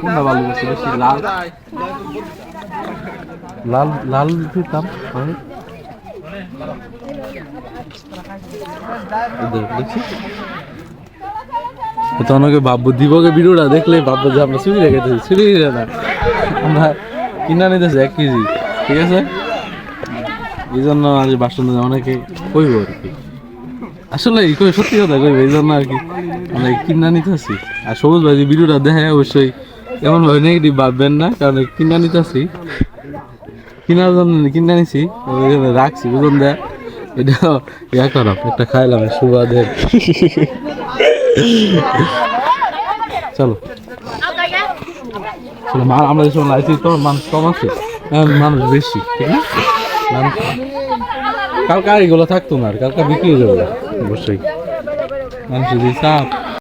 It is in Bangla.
কোনটা ভালো লাগছে বেশি, লাল? লাল লাল দিতাম দেখছি। ভাববো দেখলে ভাববো যে আমরা চুরি রেখেছি চুরি না। আমরা কিনা নিতেছি এক কেজি, ঠিক আছে? এই জন্য আজ বাসন অনেকে কইব আর কি। আসলে কই সত্যি কথা কই এই জন্য আর কি আমরা কিনা নিতেছি আর সবুজ ভাই ভিডিওটা দেখে অবশ্যই এমন ভাবে নেগেটিভ ভাববেন না, কারণ কিনা নিতেছি কিনার জন্য কিনা নিছি রাখছি বুঝুন দেয় এটা ইয়া করো একটা খাইলাম সুবাদের। চলো। চলো, মা আমরা যেসব লাইছি তো মানুষ কম আছে। মানুষ বেশি, ঠিক না? মানুষ কালকে আর এগুলো থাকতো না আর কালকে বিক্রি হয়ে যাবে। অবশ্যই। মানুষের যে চাপ